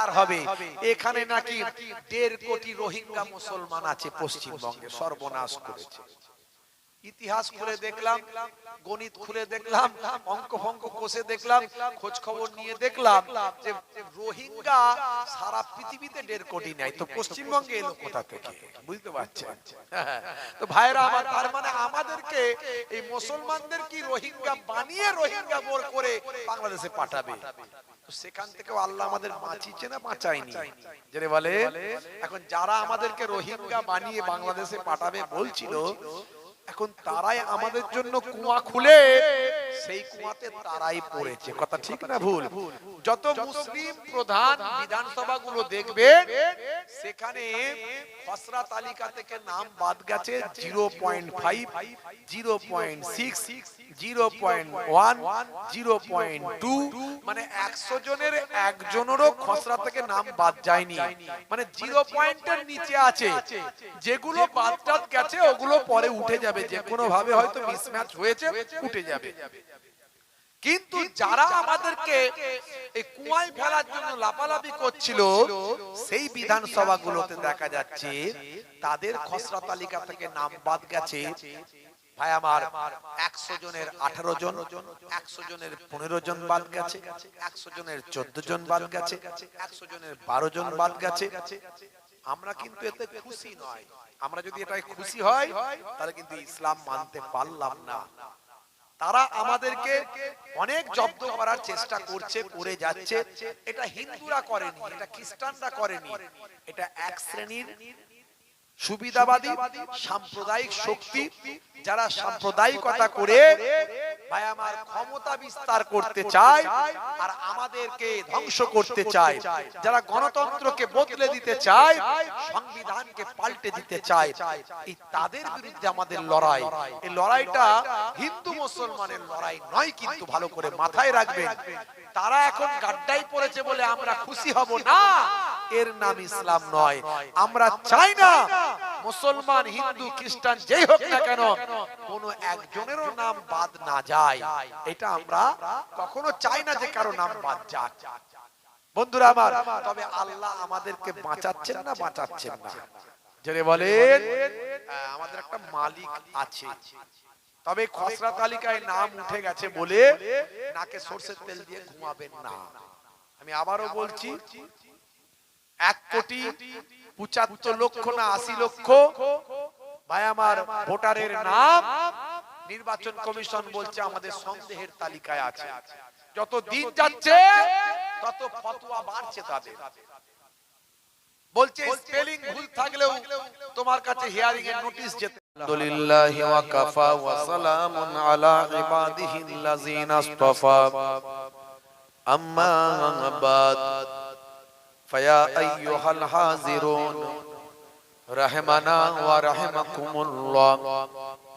Fire হবে। এখানে নাকি দেড় কোটি রোহিঙ্গা মুসলমান আছে পশ্চিমবঙ্গে সর্বনাশ করেছে। ইতিহাস খুলে দেখলাম গণিত খুলে দেখলাম অঙ্ক ফঙ্ক কষে দেখলাম খোঁজ খবর নিয়ে দেখলাম যে রোহিঙ্গা সারা পৃথিবীতে দেড় কোটি নাই। তো পশ্চিমবঙ্গে এলো কোথা থেকে? বুঝতে পারছেন। তো ভাইরা আমার তার মানে আমাদেরকে এই মুসলমানদের কি রোহিঙ্গা বানিয়ে রোহিঙ্গা বোর করে বাংলাদেশে পাঠাবে? সেখান থেকেও আল্লাহ আমাদের বাঁচিয়েছে না বাঁচায়নি? যেটা বলে, এখন যারা আমাদেরকে রোহিঙ্গা বানিয়ে বাংলাদেশে পাঠাবে বলছিল, এখন তারাই আমাদের জন্য কুয়া খুলে, সেই কুয়াতে তারাই পড়েছে। কথা ঠিক না ভুল? যত মুসলিম প্রধান বিধানসভা গুলো দেখবে, সেখানে খসড়া তালিকা থেকে নাম বাদ গেছে zero point five zero point six মানে একশো জনের একজনেরও খসড়া থেকে নাম বাদ যায়নি। মানে যেগুলো বাদ টাদ গেছে, ওগুলো পরে উঠে যাবে। যে কোনো ভাবে হয়তো মিসম্যাচ হয়েছে, উঠে যাবে। কিন্তু যারা আমাদেরকে কুয়ায় ফেলার জন্য লাপালাপি করছিল, সেই বিধানসভা গুলোতে দেখা যাচ্ছে, তাদের খসড়া তালিকা থেকে নাম বাদ গেছে। ভাই, আমার একশো জনের আঠারো জন, একশো জনের পনেরো জন বাদ গেছে, একশো জনের চোদ্দ জন বাদ গেছে, একশো জনের বারো জন বাদ গেছে। আমরা কিন্তু এতে খুশি নয়। আমরা যদি এটাই খুশি হয়, তাহলে কিন্তু ইসলাম মানতে পারলাম না। তারা আমাদেরকে অনেক জব্দ করার চেষ্টা করছে, করে যাচ্ছে। এটা হিন্দুরা করেনি, এটা খ্রিস্টানরা করেনি। এটা এক শ্রেণির সুবিধাবাদী সাম্প্রদায়িক শক্তি যারা সাম্প্রদায়িকতা করে ভাই আমার ক্ষমতা বিস্তার করতে চায় আর আমাদেরকে ধ্বংস করতে চায় যারা গণতন্ত্রকে বদলে দিতে চায় সংবিধানকে পাল্টে দিতে চায়। এই তাদের বিরুদ্ধে আমাদের লড়াই। এই লড়াইটা হিন্দু মুসলমানের লড়াই নয় কিন্তু ভালো করে মাথায় রাখবেন। তারা এখন গাড্ডাই পড়েছে বলে আমরা খুশি হব না। এর নাম ইসলাম নয়। আমরা চাই না। মুসলমান হিন্দু খ্রিস্টান যেই হোক না কেন কোন একজনেরও নাম বাদ না যায় এটা আমরা কখনো চাই না যে কারও নাম বাদ যাক। বন্ধুরা আমার, তবে আল্লাহ আমাদেরকে বাঁচাচ্ছেন না বাঁচাচ্ছেন না। জেনে বলেন আমাদের একটা মালিক আছে। তবে খসড়া তালিকায় নাম উঠে গেছে বলে নাকে সর্ষের তেল দিয়ে ঘুমাবেন না। আমি আবারও বলছি, এক কোটি পঁচাত্তর লক্ষ না আশি লক্ষ ভাই আমার ভোটারের নাম নির্বাচন কমিশন বলছে আমাদের সন্দেহের তালিকায় আছে। যত দিন যাচ্ছে তত ফতোয়া বাড়ছে তাদের। বলছে স্পেলিং ভুল থাকলেও তোমার কাছে হিয়ারিং এর নোটিশ যেতে আলহামদুলিল্লাহ ওয়া কাফা ওয়া সালামুন আলা ইবাদিহি আসতাফা। আম্মা বাদ। ফায়া আইয়ুহাল হাজিরুন। রাহমানা ওয়া রাহমাকুমুল্লাহ।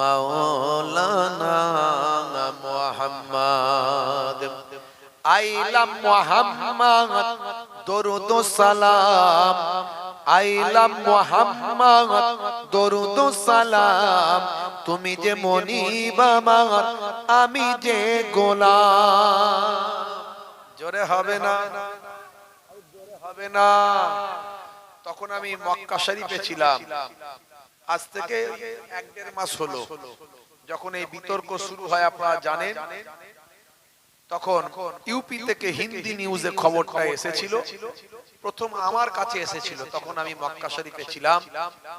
মাওলানা মোহাম্মদ। আইলাম মোহাম্মদ, দরুদ সালাম। আইলাম মোহাম্মদ, দরুদ সালাম। তুমি যে মনি বাবার আমি যে গোলাম। জোরে হবে না? জোরে হবে না? তখন আমি মক্কা শরীফে ছিলাম। আজ থেকে এক দেড় মাস হলো। যখন এই বিতর্ক শুরু হয় আপনারা জানেন তখন ইউপি থেকে হিন্দি নিউজে খবরটা এসেছিল। প্রথম আমার কাছে এসেছিল তখন আমি মক্কা শরীফে ছিলাম।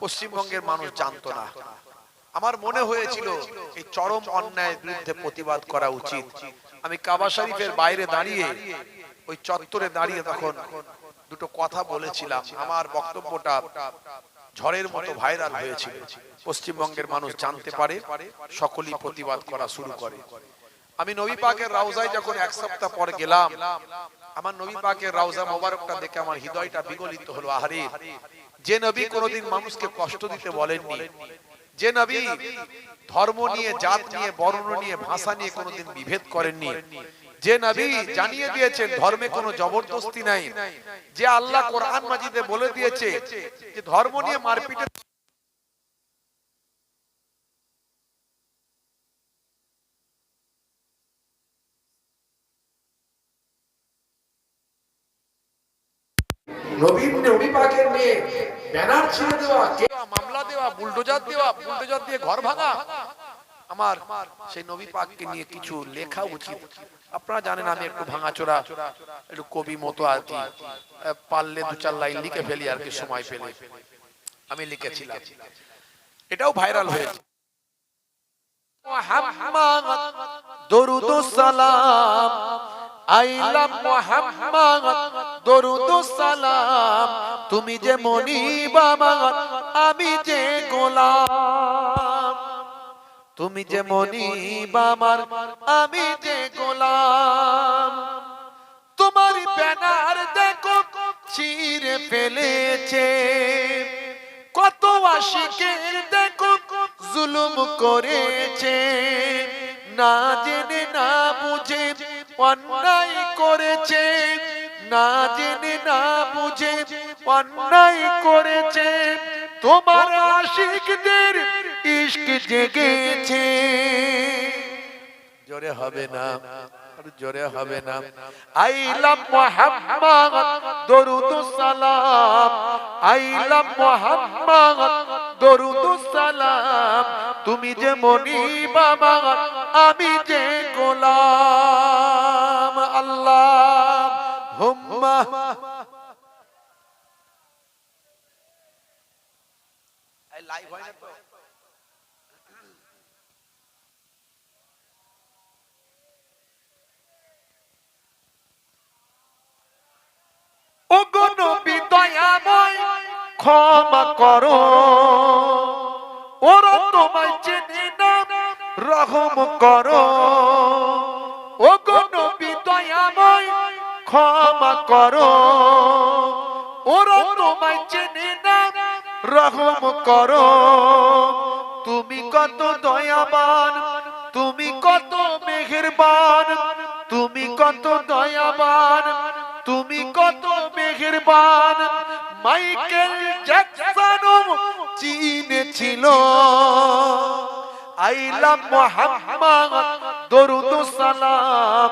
পশ্চিমবঙ্গের মানুষ জানতো না। আমার মনে হয়েছিল এই চরম অন্যায়ের বিরুদ্ধে প্রতিবাদ করা উচিত। আমি কাবা শরীফের বাইরে দাঁড়িয়ে ওই চত্বরে দাঁড়িয়ে তখন দুটো কথা বলেছিলাম। আমার বক্তব্যটা ঝড়ের মতো ভাইরাল হয়েছিল। পশ্চিমবঙ্গের মানুষ জানতে পারে, সকলেই প্রতিবাদ করা শুরু করে। আমি নবী পাকের রাউজায় যখন এক সপ্তাহ পর গেলাম, আমার নবী পাকের রাউজা মোবারকটা দেখে আমার হৃদয়টা বিগলিত হলো, আহারে, যে নবী কোনোদিন মানুষকে কষ্ট দিতে বলেননি, যে নবী ধর্ম নিয়ে, জাত নিয়ে, বর্ণ নিয়ে, ভাষা নিয়ে কোনোদিন বিভেদ করেননি যে নবী জানিয়ে দিয়েছেন ধর্মে কোনো জবরদস্তি নাই যে আল্লাহ কোরআন মাজিদে বলে দিয়েছে যে ধর্ম নিয়ে মারপিটে নবীন নবী পাকের নিয়ে ব্যানার ছিঁড়ে দেওয়া মামলা দেওয়া বুলডোজার দেওয়া বুলডোজার দিয়ে ঘর ভাঙা আমার সেই নবী পাককে নিয়ে কিছু লেখা উচিত। আপনারা জানেন আমি একটু ভাঙাচোরা, একটু কবি মতো আর কি। পারলে দু চার লাইন লিখে ফেলি আর কি, সময় পেলে। আমি লিখেছিলাম। এটাও ভাইরাল হয়েছে। দরুদ সালাম। আইলাম মোহাম্মদ, দরুদ সালাম। তুমি যে মনিব আমার, আমি যে গোলাম। তুমি যে মনিব আমার আমি যে গোলাম। তোমার ব্যানার দেখো ছিঁড়ে ফেলেছে। কত আশিকের দেখো জুলুম করেছে। না জেনে না বুঝে অন্যায় করেছে। না জেনে না বুঝে অন্যায় করেছে। তোমার আশিকদের ইশক জেগেছে। জোরে হবে না জোরে হবে না। আইলাম মোহাম্মদ, দরুদ সালাম। আইলাম মোহাম্মদ, দরুদ সালাম। তুমি যে মনিব বাবা, আমি যে গোলাম। আল্লাহ হুম্মা লাইভ হয় না তো ও গো নবী দয়াময়, ক্ষমা করো। ওরা তোমায় চেনে না, রহম করো। ও গো নবী দয়াময়, ক্ষমা করো। ওরা তোমায় চেনে না, রহম করো। তুমি কত দয়াবান, তুমি কত মেহেরবান, তুমি কত দয়াবান, তুমি কত মেহেরবান মাইকেল জ্যাকসনও চিনেছিল আইলাম মোহাম্মদ, দরুদ সালাম।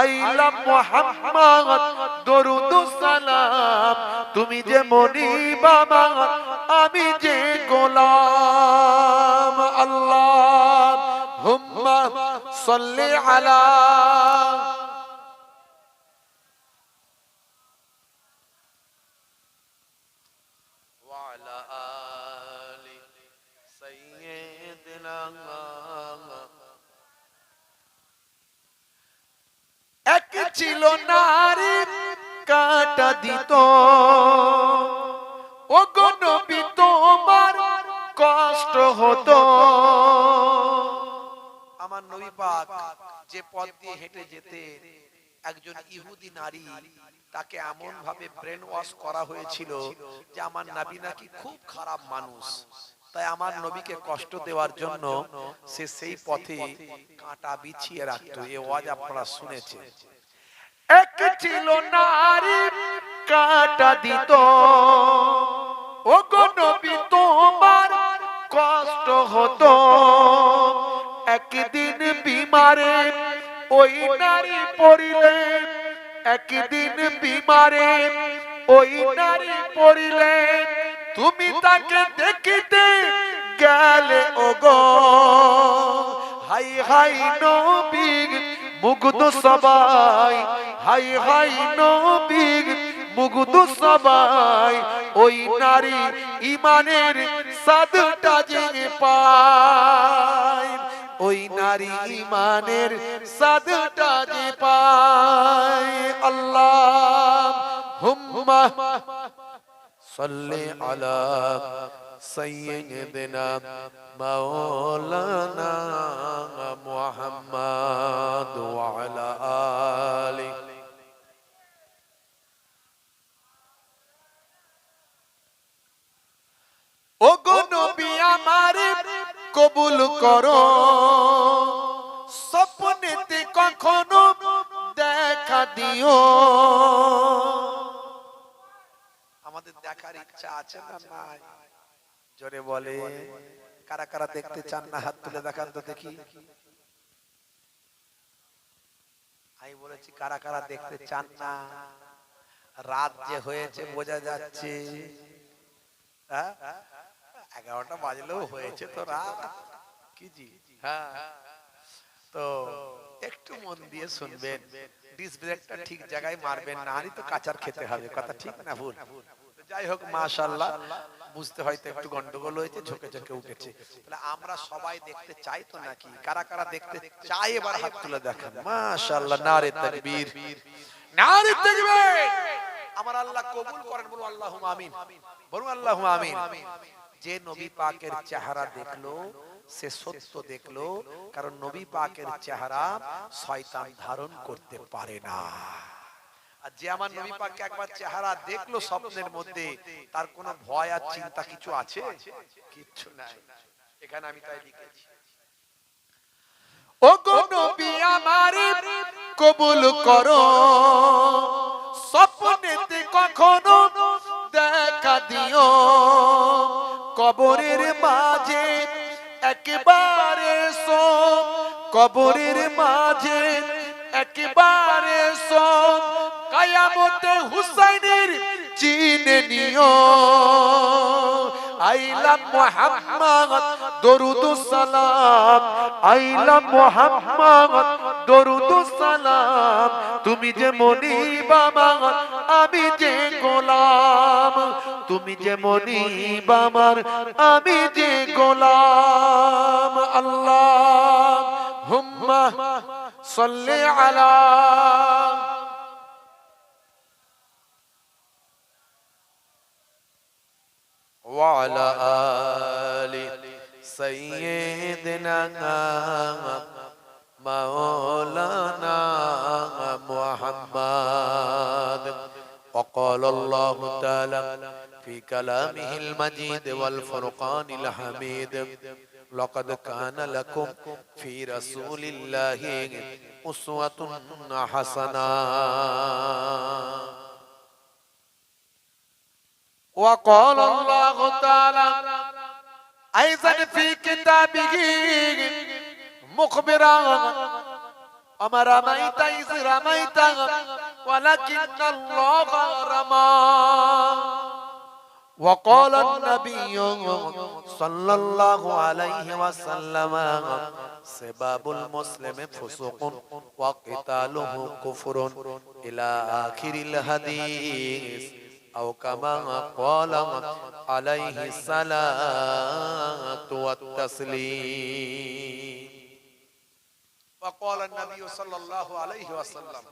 আইলাম মোহাম্মদ, দরুদ সালাম। তুমি যে মনিব আমার আমি যে গোলাম। আল্লাহ হুম্মা সাল্লি আলা দিত ও নবী, তোমার কষ্ট হতো। আমার নবী পাক যে পথ দিয়ে হেঁটে যেতে একজন ইহুদি নারী, তাকে এমন ভাবে ব্রেন ওয়াশ করা হয়েছিল যে আমার নবী নাকি খুব খারাপ মানুষ। তাই আমার নবীকে কষ্ট দেওয়ার জন্য সে সেই পথে কাঁটা বিছিয়ে রাখতো। এ ওয়াজ আপনারা শুনেছেন। এক ছিল নারী, কাটা দিত। ও নবী, তোমার কষ্ট হতো। একদিন বিমারে ওই নারী পড়িলে, একদিন বিমারে ওই নারী পড়িলে, তুমি তাকে দেখিতে গেলে ও গো হাই হাই নবী মুগ্ধ সবাই, হাই হাই, নবীর মুগ্ধ সবাই, ওই নারী ইমানের সাদটা জেনে পায়, ওই নারী ইমানের সাদটা যে পায়, আল্লাহ হুম্মা, সল্লি আলা سيدنا مولانا محمد وعلى آله ও গো নবী আমার কবুল করো স্বপ্নেতে কখনো দেখা দিও আমাদের দেখার ইচ্ছা আছে না নাই জোরে বলে কারা কারা দেখতে চান না হাত তুলে দেখান তো দেখি। আমি বলেছি কারা কারা দেখতে চান না রাত যে হয়েছে বোঝা যাচ্ছে। হ্যাঁ? এগারোটা বাজলেও হয়েছে তো রাত। কি জি? হ্যাঁ। তো একটু মন দিয়ে শুনবেন। ডিস ব্রেকটা ঠিক জায়গায় মারবেন না আরই তো কাঁচার খেতে হবে। কথা ঠিক না ভুল? যাই হোক মাশাআল্লাহ বুঝতে হয়তো একটু গন্ডগোল হয়েছে, ঝোঁকে ঝোঁকে উঠেছে। তাহলে আমরা সবাই দেখতে চাই তো নাকি? কারা কারা দেখতে চাই এবার হাত তুলে দেখেন। মাশাআল্লাহ, নারে তাকবীর। নারে তাকবীর! আমার আল্লাহ কবুল করেন, বলুন আল্লাহুম্মা আমিন। বলুন আল্লাহুম্মা আমিন। যে নবী পাকের চেহারা দেখল, সে সত্য দেখল, কারণ নবী পাকের চেহারা শয়তান ধারণ করতে পারে না। আর যে আমার নবী পাককে একবার চেহারা দেখল স্বপ্নের মধ্যে, তার কোনো ভয় আর চিন্তা কিছু আছে? কিচ্ছু নাই। এখানে আমি তাই লিখেছি। ও গো নবী আমার কবুল করো, স্বপ্নেতে কখনো দেখা দিও। কবরের মাঝে একেবারে সো কবরের মাঝে একেবারে সো কায়ামতে হুসাইনের চিনে নিও। তুমি যে মনিব আমার, আমি যে গোলাম। তুমি যে মনিব আমার, আমি যে গোলাম। আল্লাহ হুম্মা সাল্লি আলা وعلى آل سيدنا مولانا محمد. وقال الله تعالى في كلامه المجيد والفرقان الحميد لقد كان لكم في رسول الله أسوة حسنة. وقال الله تعالى أيضا في كتابه مخبرا أما رميت إذ رميت ولكن الله رمى وقال النبي صلى الله عليه وسلم سباب المسلم فسوق وقتاله كفر إلى آخر الحديث أو كما قال عليه الصلاة والتسليم. وقال النبي صلى الله عليه وسلم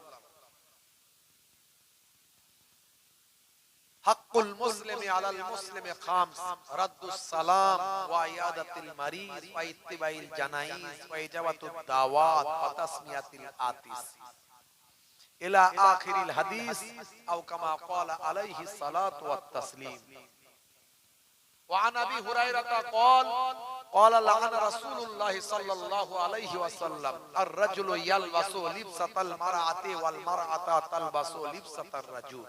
حق المسلم على المسلم خامس رد السلام وعيادة المريض واتباع الجنائز وإجابة الدعوات وتسمية الآتيس إلى آخر الحديث أو كما قال عليه الصلاة والتسليم وعن أبي هريرة قال قال لعن رسول الله صلى الله عليه وسلم الرجل يلبس لبسة المرأة والمرأة تلبس لبسة الرجل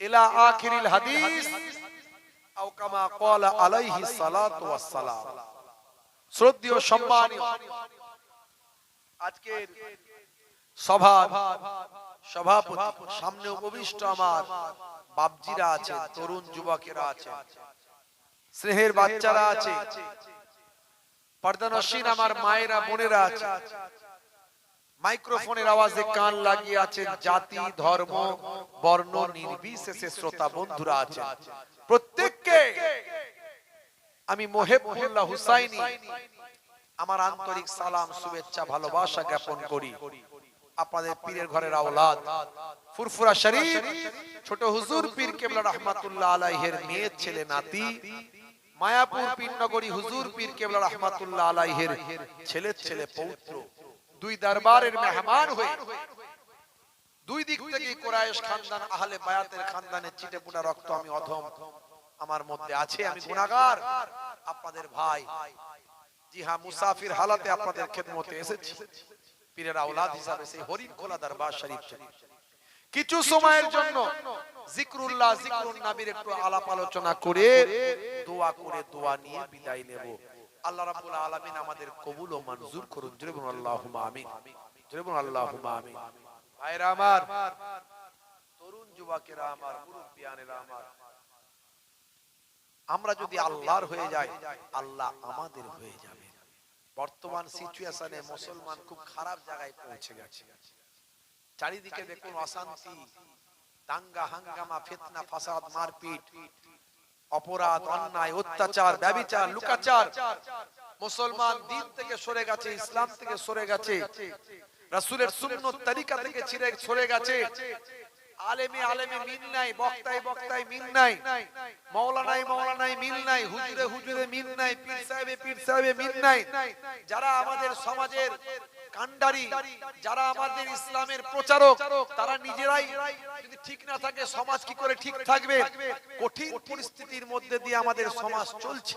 إلى آخر الحديث أو كما قال عليه الصلاة والسلام শ্রদ্ধেয় সম্মানীয় আজকের সভার, সভাপতি, সামনে উপবিষ্ট আমার বাবজিরা আছে, তরুণ যুবকেরা আছে, স্নেহের বাচ্চারা আছে, পর্দানসীন আমার মায়েরা, বোনেরা আছে, মাইক্রোফোনের আওয়াজে কান লাগিয়ে আছে জাতি, ধর্ম, বর্ণ, নির্বিশেষে শ্রোতা বন্ধুরা আছে প্রত্যেককে আমি মোহেবুল্লাহ হুসাইনি, আমার আন্তরিক সালাম, শুভেচ্ছা, ভালোবাসা জ্ঞাপন করি। আপনাদের পীরের ঘরের আওলাদ। ফুরফুরা শরীফ ছোট হুজুর পীর কেবলা রহমাতুল্লাহ আলাইহের মেয়ের ছেলে নাতি। মায়াপুর পীর নগরী হুজুর পীর কেবলা রহমাতুল্লাহ আলাইহের ছেলের ছেলে পৌত্র। দুই দরবারের মেহমান হয়ে। দুই দিক থেকে কোরাইশ খানদান আহলে বায়াতের খানদানের চিটেপুটা রক্ত আমি অধম। আমার মধ্যে আছে আমি গুনাহগার আপনাদের ভাই। জি হ্যাঁ মুসাফির হালাতে আপনাদের খেদমতে এসেছি। পীরের আওলাদ হিসাবে সেই হরিণ খোলা দরবার শরীফ শরীফ কিছু সময়ের জন্য জিকরুল্লাহ জিকরুন নবীর একটু আলাপ আলোচনা করে দোয়া করে দোয়া নিয়ে বিদায় নেব। আল্লাহ রাব্বুল আলামিন আমাদের কবুল ও মঞ্জুর করুন। জোরে বলুন আল্লাহুম্মা আমিন। জোরে বলুন আল্লাহুম্মা আমিন। ভাইরা আমার তরুণ যুবকেরা আমার মুরব্বিয়ানেরা আমার আমরা। যদি আল্লাহর হয়ে যাই আল্লাহ আমাদের হয়ে যাবে। বর্তমান সিচুয়েশনে মুসলমান খুব খারাপ জায়গায় পৌঁছে গেছে। চারিদিকে দেখুন অশান্তি দাঙ্গা হাঙ্গামা ফিতনা ফাসাদ মারপিট অপরাধ অন্যায় অত্যাচার ব্যভিচার লুকাচার। মুসলমান দিন থেকে সরে গেছে ইসলাম থেকে সরে গেছে। রাসূলের সুন্নত তরিকা থেকে ছিঁড়ে সরে গেছে। আলেমে আলেমে মিল নাই বক্তায় বক্তায় মিল নাই। মৌলানায় মৌলানায় মিল নাই হুজুরে হুজুরে মিল নাই পীর সাহেবে পীর সাহেবে মিল নাই। যারা আমাদের সমাজের কান্ডারি যারা আমাদের ইসলামের প্রচারক তারা নিজেরাই যদি ঠিক না থাকে সমাজ কি করে ঠিক থাকবে? কঠিন পরিস্থিতির মধ্যে দিয়ে আমাদের সমাজ চলছে।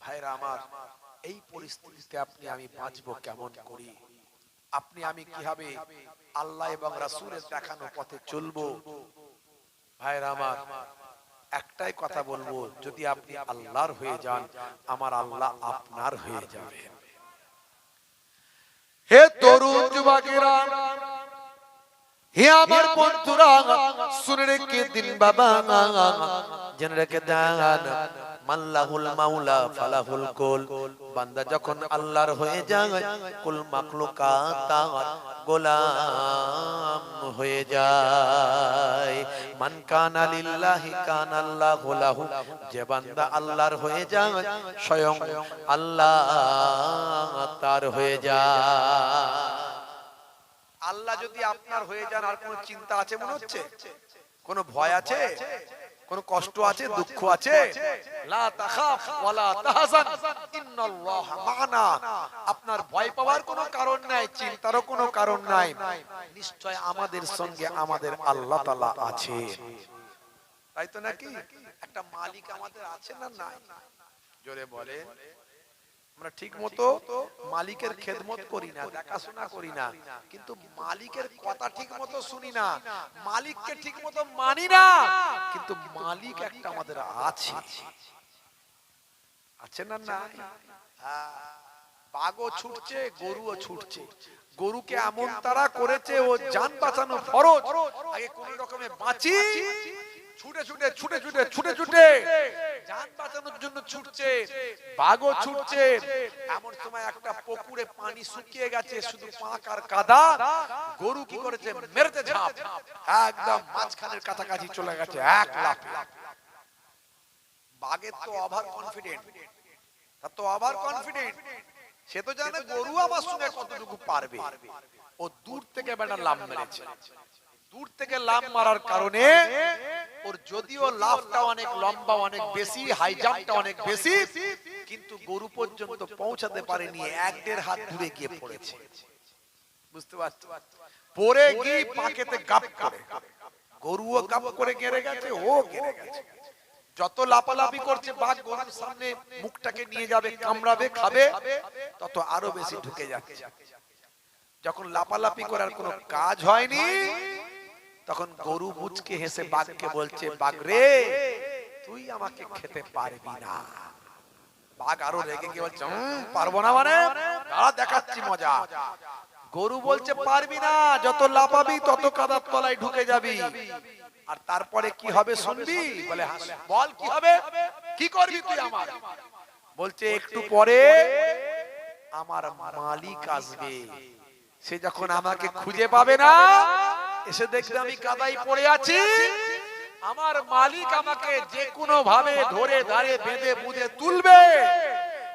ভাইরা আমার এই পরিস্থিতিতে আপনি আমি বাঁচবো কেমন করি? আপনি আমি কীভাবে আল্লাহ এবং রাসূলের দেখানো পথে চলবো? ভাইরা আমার, একটাই কথা বলব, যদি আপনি আল্লাহর হয়ে যান, আমার আল্লাহ আপনার হয়ে যাবে। হে তরুণ যুবকেরা, হে আমার বন্ধুরা, শুনে রেখে দিন বাবা, জেনে রেখে দেন। মাল্লাহুল ফালাহুল কুল। বান্দা যখন আল্লাহর হয়ে যায়, কুল গোলাম হয়ে যায়। মান কানা লিল্লাহি কানা আল্লাহু লাহু। যে বান্দা আল্লাহর হয়ে যায়, স্বয়ং আল্লাহ তার হয়ে যায়। আল্লাহ যদি আপনার হয়ে যান, আর কোনো চিন্তা আছে মনে হচ্ছে? কোনো ভয় আছে? কোনো কষ্ট আছে দুঃখ আছে? আপনার ভয় পাওয়ার কোনো কারণ নাই চিন্তারও কোনো কারণ নাই। নিশ্চয় আমাদের সঙ্গে আমাদের আল্লাহ তালা আছে। তাই তো নাকি? একটা মালিক আমাদের আছে না নাই? জোরে বলে আমরা ঠিক মতো মালিকের খেদমত করি না, দেখাশোনা করি না। কিন্তু মালিকের কথা ঠিক মতো শুনি না, মালিককে ঠিক মতো মানি না। কিন্তু মালিক একটা আমাদের আছে। আছে না না বাঘও ছুটছে, গরুও ছুটছে। গরুকে এমন তারা করেছে, ও যান বাঁচানো ফরজ। আগে কোন রকমে বাঁচি। ছুটে ছুটে ছুটে ছুটে ছুটে ছুটে। যান বাঁচানোর জন্য ছুটছে বাঘও ছুটছে। এমন সময় একটা পুকুরে পানি শুকিয়ে গেছে শুধু পাক আর কাদা। গরু কি করেছে? মেরেতে ঝাঁপ। একদম মাঝখানের কাছাকাছি চলে গেছে। এক লাফ। বাঘের তো ওভার কনফিডেন্ট তার তো ওভার কনফিডেন্ট সে তো জানে গরু আমার সঙ্গে কতটুকু পারবে। ও দূর থেকে বেটা লাভ মেরেছে। দূর থেকে লাভ মারার কারণে ওর যদিও লাভটা অনেক লম্বা, অনেক বেশি হাই জাম্পটা অনেক বেশি, কিন্তু গরু পর্যন্ত পৌঁছাতে পারেনি, এক দেড় হাত দূরে গিয়ে পড়েছে। বুঝতে পারছ? পরে গিয়ে পাকেতে গাপ করে। গরুও গাপ করে গেড়ে গেছে, ও গেড়ে গেছে। যত লাপালাপি করছে, বাঘ গরুর সামনে মুখটাকে নিয়ে যাবে, কামড়াবে, খাবে, তত আরও বেশি ঢুকে যাচ্ছে। যখন লাপালাপি করার কোনো কাজ হয়নি তখন গরু মুচকে হেসে বাঘকে বলছে বাঘ রে তুই আমাকে খেতে পারবি না। বাঘ আরও রেগে গিয়ে বলছে পারব না মানে? দেখাচ্ছি মজা। গরু বলছে পারবি না যত লাপাবি তত কাদার তলায় ঢুকে যাবি। আর তারপরে কি হবে শুনবি? বলে "হ্যাঁ, বল কি হবে? কি করবি তুই আমার বলছে একটু পরে আমার মালিক আসবে। সে যখন আমাকে খুঁজে পাবে না এসে দেখবে আমি কাদাই পড়ে আছি। আমার মালিক আমাকে যে কোনো ভাবে ধরে দাঁড়িয়ে বেঁধে বুঝে তুলবে।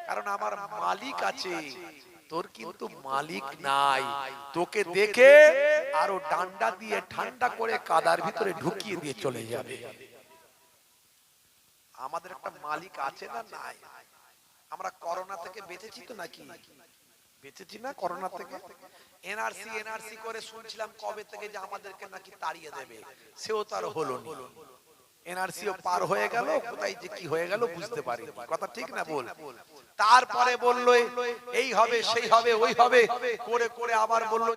কারণ আমার মালিক আছে। তোর কিন্তু মালিক নাই। তোকে দেখে আরও ডান্ডা দিয়ে ঠান্ডা করে কাদার ভিতরে ঢুকিয়ে দিয়ে চলে যাবে। আমাদের একটা মালিক আছে না নাই? আমরা করোনা থেকে বেঁচেছি তো নাকি? বেঁচেছি না করোনা থেকে? এনআরসি এনআরসি করে শুনছিলাম কবে থেকে যে আমাদেরকে নাকি তাড়িয়ে দেবে। সেও তার হলো না। পার হয়ে গেল, কোথায় যে কি হয়ে গেল বুঝতে পারি কথা ঠিক না বল? তারপরে বলল, এই হবে, সেই হবে, ওই হবে। করে করে আবার বলল